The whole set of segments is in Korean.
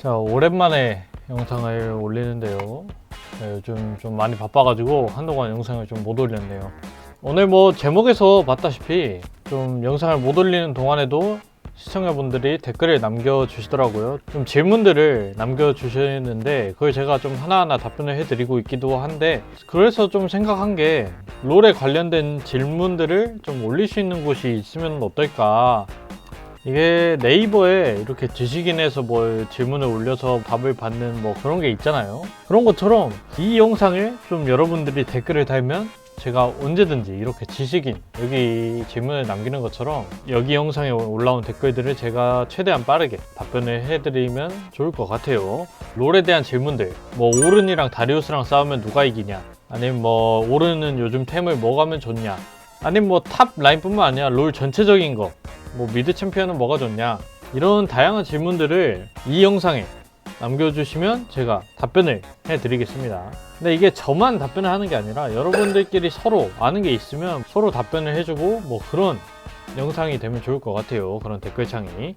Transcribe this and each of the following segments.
자 오랜만에 영상을 올리는데요. 네, 요즘 좀 많이 바빠가지고 한동안 영상을 좀 못 올렸네요. 오늘 뭐 제목에서 봤다시피 좀 영상을 못 올리는 동안에도 시청자분들이 댓글을 남겨주시더라고요. 좀 질문들을 남겨주시는데 그걸 제가 좀 하나하나 답변을 해드리고 있기도 한데 그래서 좀 생각한 게 롤에 관련된 질문들을 좀 올릴 수 있는 곳이 있으면 어떨까 이게 네이버에 이렇게 지식인에서 뭘 질문을 올려서 답을 받는 뭐 그런 게 있잖아요. 그런 것처럼 이 영상을 좀 여러분들이 댓글을 달면 제가 언제든지 이렇게 지식인 여기 질문을 남기는 것처럼 여기 영상에 올라온 댓글들을 제가 최대한 빠르게 답변을 해드리면 좋을 것 같아요. 롤에 대한 질문들 뭐 오른이랑 다리우스랑 싸우면 누가 이기냐 아니면 뭐 오른은 요즘 템을 뭐 가면 좋냐 아니면 뭐 탑 라인뿐만 아니라 롤 전체적인 거 뭐 미드 챔피언은 뭐가 좋냐 이런 다양한 질문들을 이 영상에 남겨주시면 제가 답변을 해드리겠습니다. 근데 이게 저만 답변을 하는 게 아니라 여러분들끼리 서로 아는 게 있으면 서로 답변을 해주고 뭐 그런 영상이 되면 좋을 것 같아요. 그런 댓글창이.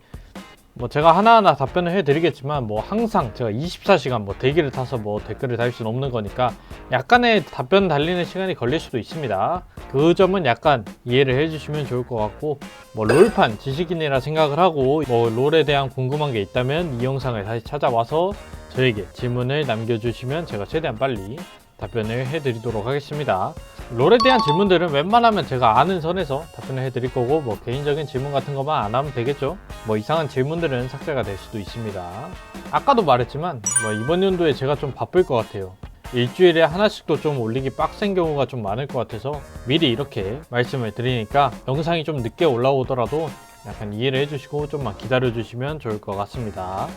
뭐 제가 하나하나 답변을 해드리겠지만 뭐 항상 제가 24시간 뭐 대기를 타서 뭐 댓글을 달 수는 없는 거니까 약간의 답변 달리는 시간이 걸릴 수도 있습니다. 그 점은 약간 이해를 해주시면 좋을 것 같고 뭐 롤판 지식인이라 생각을 하고 뭐 롤에 대한 궁금한 게 있다면 이 영상을 다시 찾아와서 저에게 질문을 남겨주시면 제가 최대한 빨리 답변을 해드리도록 하겠습니다. 롤에 대한 질문들은 웬만하면 제가 아는 선에서 답변을 해드릴 거고 뭐 개인적인 질문 같은 것만 안 하면 되겠죠. 뭐 이상한 질문들은 삭제가 될 수도 있습니다. 아까도 말했지만 뭐 이번 연도에 제가 좀 바쁠 것 같아요. 일주일에 하나씩도 좀 올리기 빡센 경우가 좀 많을 것 같아서 미리 이렇게 말씀을 드리니까 영상이 좀 늦게 올라오더라도 약간 이해를 해주시고 좀만 기다려 주시면 좋을 것 같습니다.